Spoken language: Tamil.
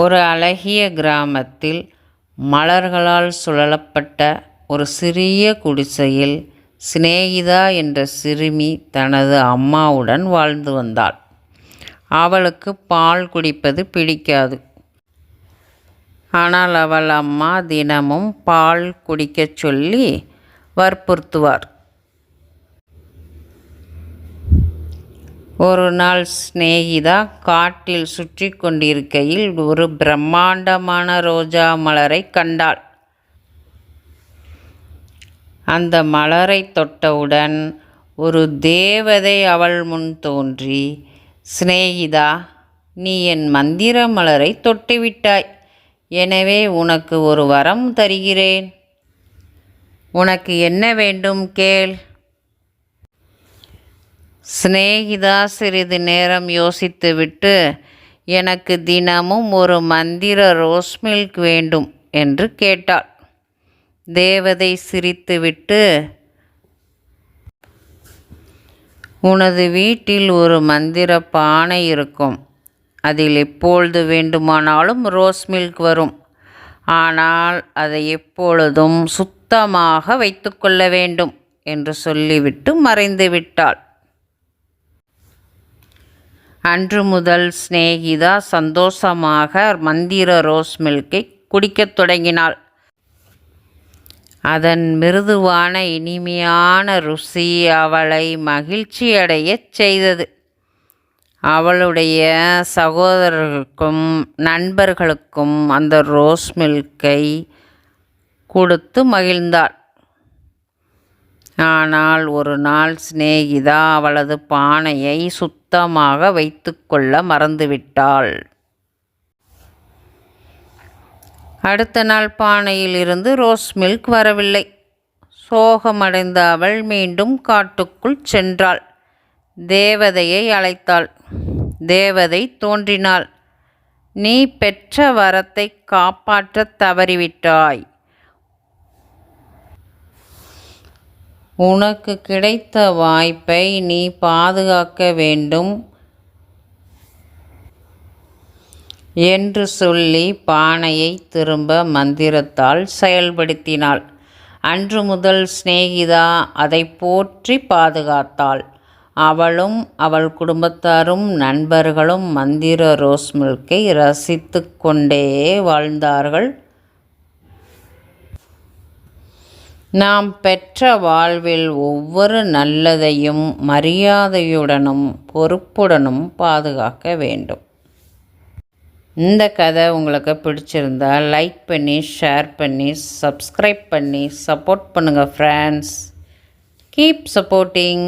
ஒரு அழகிய கிராமத்தில் மலர்களால் சுழலப்பட்ட ஒரு சிறிய குடிசையில் சிநேகிதா என்ற சிறுமி தனது அம்மாவுடன் வாழ்ந்து வந்தாள். அவளுக்கு பால் குடிப்பது பிடிக்காது. ஆனால் அவள் அம்மா தினமும் பால் குடிக்கச் சொல்லி வற்புறுத்துவார். ஒரு நாள் சிநேகிதா காட்டில் சுற்றி கொண்டிருக்கையில் ஒரு பிரம்மாண்டமான ரோஜா மலரை கண்டாள். அந்த மலரை தொட்டவுடன் ஒரு தேவதை அவள் முன் தோன்றி சிநேகிதா நீ என் மந்திர மலரை தொட்டுவிட்டாய். எனவே உனக்கு ஒரு வரம் தருகிறேன். உனக்கு என்ன வேண்டும் கேள். சிநேகிதா சிறிது நேரம் யோசித்துவிட்டு எனக்கு தினமும் ஒரு மந்திர ரோஸ் மில்க் வேண்டும் என்று கேட்டாள். தேவதை சிரித்துவிட்டு உனது வீட்டில் ஒரு மந்திர பானை இருக்கும். அதில் எப்பொழுது வேண்டுமானாலும் ரோஸ் மில்க் வரும். ஆனால் அதை எப்பொழுதும் சுத்தமாக வைத்துக்கொள்ள வேண்டும் என்று சொல்லிவிட்டு மறைந்து விட்டாள் அன்று முதல் சிநேகிதா சந்தோஷமாக மந்திர ரோஸ் மில்கை குடிக்கத் தொடங்கினாள். அதன் மிருதுவான இனிமையான ருசி அவளை மகிழ்ச்சியடையச் செய்தது. அவளுடைய சகோதரர்களுக்கும் நண்பர்களுக்கும் அந்த ரோஸ் மில்கை கொடுத்து மகிழ்ந்தாள். ஆனால் ஒரு நாள் சிநேகிதா அவளது பானையை சுத்தமாக வைத்துக்கொள்ள மறந்துவிட்டாள். அடுத்த நாள் பானையில் இருந்து ரோஸ் மில்க் வரவில்லை. சோகமடைந்த அவள் மீண்டும் காட்டுக்குள் சென்றாள். தேவதையை அழைத்தாள். தேவதை தோன்றினாள். நீ பெற்ற வரத்தை காப்பாற்றத் தவறிவிட்டாய். உனக்கு கிடைத்த வாய்ப்பை நீ பாதுகாக்க வேண்டும் என்று சொல்லி பானையை திரும்ப மந்திரத்தால் செயல்படுத்தினாள். அன்று முதல் சிநேகிதா அதை போற்றி பாதுகாத்தாள். அவளும் அவள் குடும்பத்தாரும் நண்பர்களும் மந்திர ரோஸ் மில்கை ரசித்து கொண்டே வாழ்ந்தார்கள். நாம் பெற்ற வாழ்வில் ஒவ்வொரு நல்லதையும் மரியாதையுடனும் பொறுப்புடனும் பாதுகாக்க வேண்டும். இந்த கதை உங்களுக்கு பிடிச்சிருந்தா லைக் பண்ணி ஷேர் பண்ணி சப்ஸ்கிரைப் பண்ணி சப்போர்ட் பண்ணுங்கள் ஃப்ரெண்ட்ஸ் கீப் சப்போர்ட்டிங்